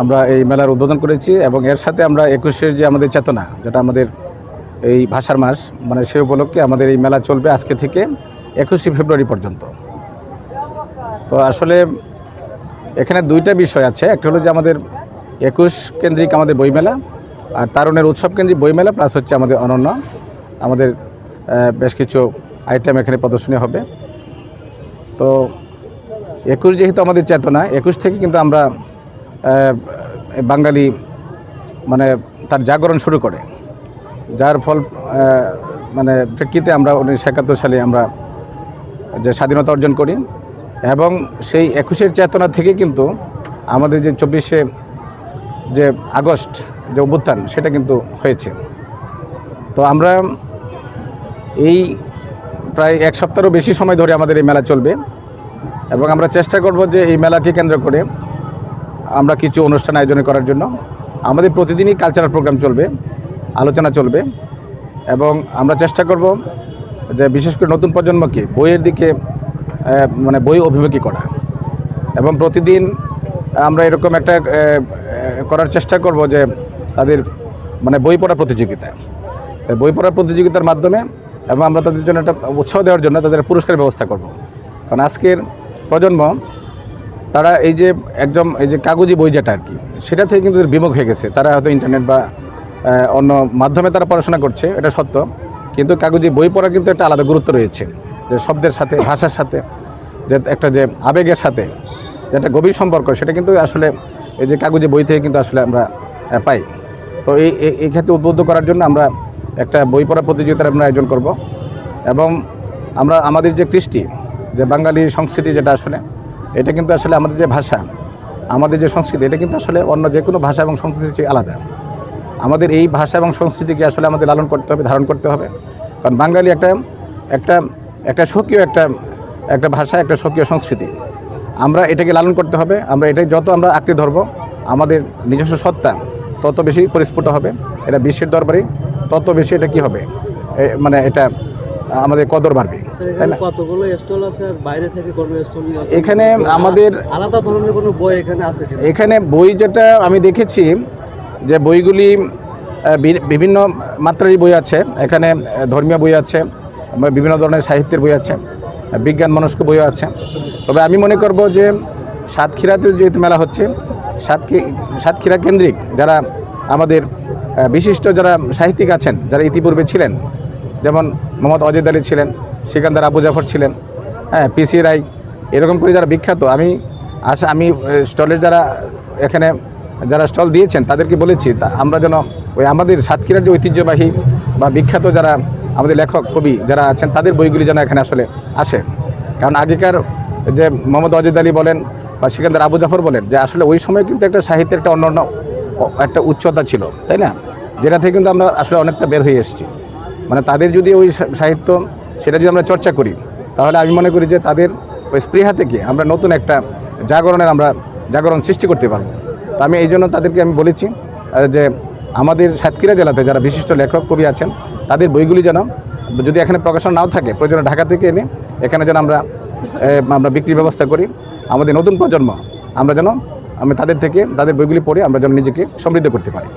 আমরা এই মেলার উদ্বোধন করেছি এবং এর সাথে আমরা একুশের যে আমাদের চেতনা, যেটা আমাদের এই ভাষার মাস মানে সে উপলক্ষে আমাদের এই মেলা চলবে আজকে থেকে একুশে ফেব্রুয়ারি পর্যন্ত। তো আসলে এখানে দুইটা বিষয় আছে। একটা হলো যে আমাদের একুশ কেন্দ্রিক আমাদের বইমেলা, আর তারুণের উৎসব কেন্দ্রিক বইমেলা প্লাস হচ্ছে আমাদের অনন্য। আমাদের বেশ কিছু আইটেম এখানে প্রদর্শনী হবে। তো একুশ যেহেতু আমাদের চেতনা, একুশ থেকে কিন্তু আমরা বাঙালি মানে তার জাগরণ শুরু করে। যার ফল মানে প্রেক্ষিতে আমরা উনিশশো একাত্তর সালে আমরা যে স্বাধীনতা অর্জন করি এবং সেই একুশের চেতনা থেকে কিন্তু আমাদের যে চব্বিশে যে আগস্ট যে অভ্যুত্থান, সেটা কিন্তু হয়েছে। তো আমরা এই প্রায় এক সপ্তাহেরও বেশি সময় ধরে আমাদের এই মেলা চলবে এবং আমরা চেষ্টা করব যে এই মেলাকে কেন্দ্র করে আমরা কিছু অনুষ্ঠান আয়োজন করার জন্য। আমাদের প্রতিদিনই কালচারাল প্রোগ্রাম চলবে, আলোচনা চলবে এবং আমরা চেষ্টা করব যে বিশেষ করে নতুন প্রজন্মকে বইয়ের দিকে মানে বই অভিমুখী করা এবং প্রতিদিন আমরা এরকম একটা করার চেষ্টা করব যে তাদের মানে বই পড়ার প্রতিযোগিতা। বই পড়ার প্রতিযোগিতার মাধ্যমে এবং আমরা তাদের জন্য একটা উৎসাহ দেওয়ার জন্য তাদের পুরস্কার ব্যবস্থা করব। কারণ আজকের প্রজন্ম তারা এই যে একদম এই যে কাগজি বই যেটা আর কি, সেটা থেকে কিন্তু বিমুখ হয়ে গেছে। তারা হয়তো ইন্টারনেট বা অন্য মাধ্যমে তারা পড়াশোনা করছে, এটা সত্য। কিন্তু কাগজি বই পড়ার কিন্তু একটা আলাদা গুরুত্ব রয়েছে, যে শব্দের সাথে, ভাষার সাথে, যে একটা যে আবেগের সাথে, যে একটা গভীর সম্পর্ক, সেটা কিন্তু আসলে এই যে কাগজে বই থেকে কিন্তু আসলে আমরা পাই। তো এই, এই- এই ক্ষেত্রে উদ্বুদ্ধ করার জন্য আমরা একটা বই পড়া প্রতিযোগিতার আমরা আয়োজন করব। এবং আমরা, আমাদের যে কৃষ্টি, যে বাঙালি সংস্কৃতি যেটা আসলে এটা কিন্তু আসলে আমাদের যে ভাষা, আমাদের যে সংস্কৃতি, এটা কিন্তু আসলে অন্য যে কোনো ভাষা এবং সংস্কৃতির চেয়ে আলাদা। আমাদের এই ভাষা এবং সংস্কৃতিকে আসলে আমাদের লালন করতে হবে, ধারণ করতে হবে। কারণ বাঙালি একটা একটা একটা স্বকীয় একটা একটা ভাষা, একটা স্বকীয় সংস্কৃতি। আমরা এটাকে লালন করতে হবে, আমরা এটাই যত আমরা আঁকড়ে ধরবো, আমাদের নিজস্ব সত্তা তত বেশি পরিস্ফুট হবে, এটা বিশ্বের দরবারে তত বেশি এটা কি হবে? মানে এটা আমাদের কদর বাড়বে এখানে কতগুলো স্টল আছে আর বাইরে থেকে স্টল এখানে আমাদের আলাদা ধরনের কোনো বই এখানে আছে এখানে বই যেটা আমি দেখেছি যে বইগুলি বিভিন্ন মাত্রারই বই আছে। এখানে ধর্মীয় বই আছে বিভিন্ন ধরনের সাহিত্যের বই আছে বিজ্ঞান মনস্ক বইও আছে। তবে আমি মনে করব যে সাতক্ষীরাতে যেহেতু মেলা হচ্ছে সাতক্ষী সাতক্ষীরা কেন্দ্রিক যারা আমাদের বিশিষ্ট যারা সাহিত্যিক আছেন যারা ইতিপূর্বে ছিলেন যেমন মোহাম্মদ অজয় আলী ছিলেন, সিকান্দার আবু জাফর ছিলেন হ্যাঁ পিসি রায়, এরকম করে যারা বিখ্যাত, আমি আশা, আমি স্টলের যারা এখানে যারা স্টল দিয়েছেন, তাদেরকে বলেছি, তা আমরা যেন ওই আমাদের সাতক্ষীরার যে ঐতিহ্যবাহী বা বিখ্যাত যারা আমাদের লেখক, কবি যারা আছেন, তাদের বইগুলি যেন এখানে আসলে আসে। কারণ আগেকার যে মোহাম্মদ অজিদ আলী বলেন বা সিকান্দার আবু জাফর বলেন, যে আসলে ওই সময় কিন্তু একটা সাহিত্যের একটা অন্য একটা উচ্চতা ছিল, তাই না? যেটা থেকে কিন্তু আমরা আসলে অনেকটা বের হয়ে এসেছি। মানে তাদের যদি ওই সাহিত্য, সেটা যদি আমরা চর্চা করি, তাহলে আমি মনে করি যে তাদের ওই স্পৃহা থেকে আমরা নতুন একটা জাগরণের আমরা জাগরণ সৃষ্টি করতে পারব। তো আমি এই জন্য তাদেরকে আমি বলেছি যে আমাদের সাতক্ষীরা জেলাতে যারা বিশিষ্ট লেখক, কবি আছেন, তাদের বইগুলি যেন যদি এখানে প্রকাশন নাও থাকে, প্রয়োজনে ঢাকা থেকে এনে এখানে যেন আমরা আমরা বিক্রির ব্যবস্থা করি। আমাদের নতুন প্রজন্ম, আমরা যেন, আমি তাদের থেকে তাদের বইগুলি পড়ে আমরা যেন নিজেকে সমৃদ্ধ করতে পারি।